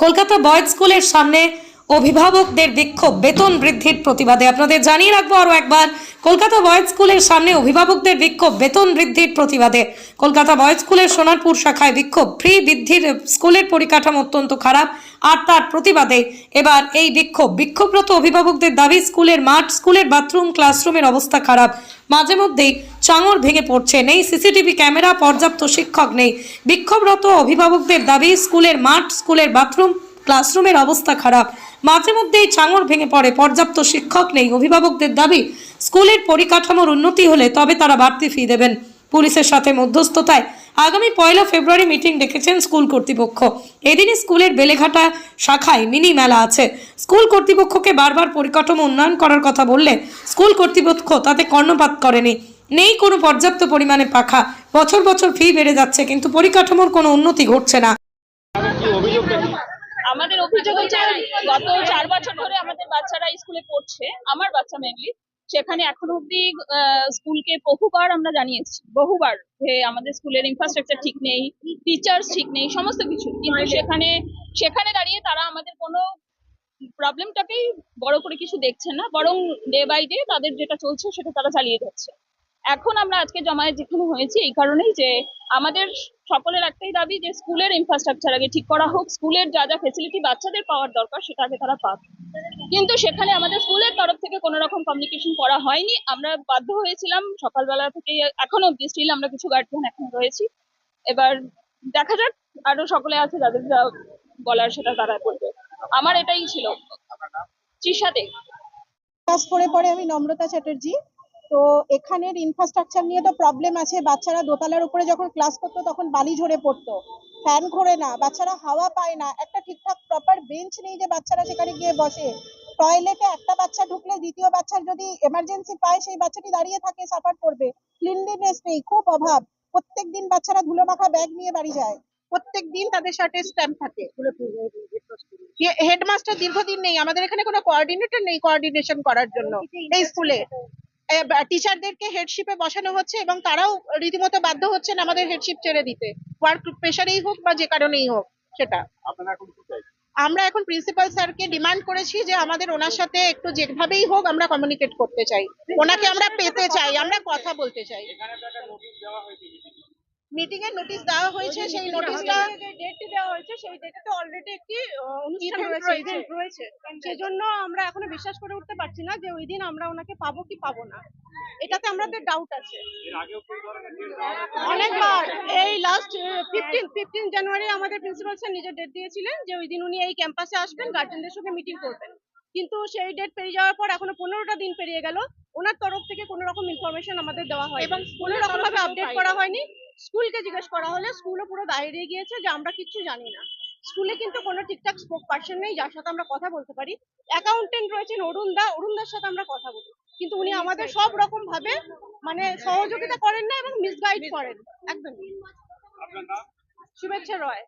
Kolkata boys স্কুলের সামনে অভিভাবকদের বিক্ষোভ, বেতন বৃদ্ধির প্রতিবাদে। আপনাদের জানিয়ে রাখব আরও একবার, কলকাতা বয়েজ স্কুলের সামনে অভিভাবকদের বিক্ষোভ, বেতন বৃদ্ধির প্রতিবাদে। কলকাতা বয়েজ স্কুলের সোনারপুর শাখায় বিক্ষোভ, ফ্রি বৃদ্ধির স্কুলের পরিকাঠামো অত্যন্ত খারাপ, আর তার প্রতিবাদে এবার এই বিক্ষোভ। বিক্ষোভরত অভিভাবকদের দাবি, স্কুলের মাঠ, স্কুলের বাথরুম, ক্লাসরুমের অবস্থা খারাপ। মাঝে মধ্যেই চাঙর ভেঙে পড়ছে। নেই সিসিটিভি ক্যামেরা, পর্যাপ্ত শিক্ষক নেই। বিক্ষোভরত অভিভাবকদের দাবি, স্কুলের মাঠ, স্কুলের বাথরুম, ক্লাসরুমের অবস্থা খারাপ। মাঝে মধ্যেই চাঙর ভেঙে পড়ে, পর্যাপ্ত শিক্ষক নেই। অভিভাবকদের দাবি, স্কুলের পরিকাঠামোর উন্নতি হলে তবে তারা বাড়তি ফি দেবেন। পুলিশের সাথে মধ্যস্থতায় আগামী পয়লা ফেব্রুয়ারি মিটিং ডেকেছেন স্কুল কর্তৃপক্ষ। এদিনই স্কুলের বেলেঘাটা শাখায় মিনি মেলা আছে। স্কুল কর্তৃপক্ষকে বারবার পরিকাঠামো উন্নয়ন করার কথা বললে স্কুল কর্তৃপক্ষ তাতে কর্ণপাত করেনি। নেই কোনো পর্যাপ্ত পরিমাণে পাখা। বছর বছর ফি বেড়ে যাচ্ছে, কিন্তু পরিকাঠামোর কোনো উন্নতি ঘটছে না। আমাদের অভিযোগ হচ্ছে গত চার বছর ধরে আমাদের বাচ্চারা স্কুলে পড়ছে, আমার বাচ্চা মেনলি সেখানে এখনও অব্দি স্কুলকে বহুবার আমরা জানিয়েছি, বহুবার যে আমাদের স্কুলের ইনফ্রাস্ট্রাকচার ঠিক নেই টিচার্স ঠিক নেই, সমস্ত কিছু। কিন্তু সেখানে সেখানে দাঁড়িয়ে তারা আমাদের কোনো প্রবলেমটাকেই বড় করে কিছু দেখছে না, বরং ডে বাই ডে তাদের যেটা চলছে সেটা তারা চালিয়ে যাচ্ছে। এখন আমরা আজকে জমায়েত যেখানে হয়েছি, এই কারণেই যে আমাদের সকলের একটাই দাবি যে স্কুলের ইনফ্রাস্ট্রাকচার আগে ঠিক করা হোক, স্কুলের যা যা ফেসিলিটি বাচ্চাদের পাওয়ার দরকার সেটা আগে তারা পাক। কিন্তু সেখানে আমাদের স্কুলের তরফ থেকে কোনো রকম কমিউনিকেশন করা হয়নি। আমরা বাধ্য হয়েছিলাম সকালবেলা থেকে এখনও অব্দি স্টিল আমরা কিছু গার্জিয়ান এখন রয়েছি। এবার দেখা যাক, আরও সকলে আছে যাদের যা বলার সেটা তারা করবে আমার এটাই ছিল। ক্লাস ফোরে পড়ে আমি নম্রতা চ্যাটার্জি। তো এখানের ইনফ্রাস্ট্রাকচার নিয়ে তো প্রবলেম আছে। বাচ্চারা দোতলার উপরে যখন ক্লাস করতো তখন বালি ঝরে পড়তো। ফ্যান ঘোরে না, বাচ্চারা হাওয়া পায় না। একটা ঠিকঠাক প্রপার বেঞ্চ নেই যে বাচ্চারা সেখানে গিয়ে বসে। টয়লেটে একটা বাচ্চা ঢুকলে দ্বিতীয় বাচ্চার যদি এমার্জেন্সি পায়, সেই বাচ্চাটি দাঁড়িয়ে থাকে সাফার করবে। ক্লিনলিনেস নেই, খুব অভাব। প্রত্যেক দিন বাচ্চারা ধুলো মাখা ব্যাগ নিয়ে বাড়ি যায়। প্রত্যেক দিন তাদের শার্টে স্ট্যাম্প থাকে। হেডমাস্টার দীর্ঘদিন নেই। আমাদের এখানে কোনো কোঅর্ডিনেটর নেই কোঅর্ডিনেশন করার জন্য। এই স্কুলে টিচারদেরকে হেডশিপে বসানো হচ্ছে এবং তারাও রীতিমতো বাধ্য হচ্ছেন আমাদের হেডশিপ ছেড়ে দিতে। ওয়ার্ক প্রেশারেই হোক বা যে কারণেই হোক সেটা। আপনারা এখন কি চাই আমরা এখন প্রিন্সিপাল স্যারকে ডিমান্ড করেছি যে আমাদের ওনার সাথে একটু যেভাবেই হোক আমরা কমিউনিকেট করতে চাই। ওনাকে আমরা পেতে চাই আমরা কথা বলতে চাই। এখানে নোটিশ দেওয়া হয়েছে। মিটিং এর নোটিশ দেওয়া হয়েছে সেই নোটিশটা ডেটটি দেওয়া হয়েছে সেই অলরেডি একটি অনুষ্ঠান রয়েছে রয়েছে। সেজন্য আমরা এখনও বিশ্বাস করে উঠতে পারছি না যে ওই দিন আমরা ওনাকে পাবো কি পাবো না। এটাতে আমাদের ডাউট আছে? অনেকবার এই লাস্ট ফিফটিন ফিফটিন জানুয়ারি আমাদের প্রিন্সিপাল স্যার নিজের ডেট দিয়েছিলেন যে ওই দিন উনি এই ক্যাম্পাসে আসবেন গার্জেনদের সঙ্গে মিটিং করবেন। কিন্তু সেই ডেট পেরিয়ে যাওয়ার পর এখনও পনেরোটা দিন পেরিয়ে গেল। ওনার তরফ থেকে কোনো রকম ইনফরমেশন আমাদের দেওয়া হয় এবং কোনো রকম ভাবে আপডেট করা হয়নি। স্কুলকে জিজ্ঞেস করা হলে স্কুলও পুরো বাইরে গিয়েছে যে আমরা কিচ্ছু জানি না। স্কুলে কিন্তু কোনো ঠিকঠাক স্পোক পার্সন নেই যার সাথে আমরা কথা বলতে পারি। অ্যাকাউন্টেন্ট রয়েছেন অরুণ দা অরুণ দার সাথে আমরা কথা বলি। কিন্তু উনি আমাদের সব রকম ভাবে মানে সহযোগিতা করেন না এবং মিসগাইড করেন। একদম শুভেচ্ছা রয়।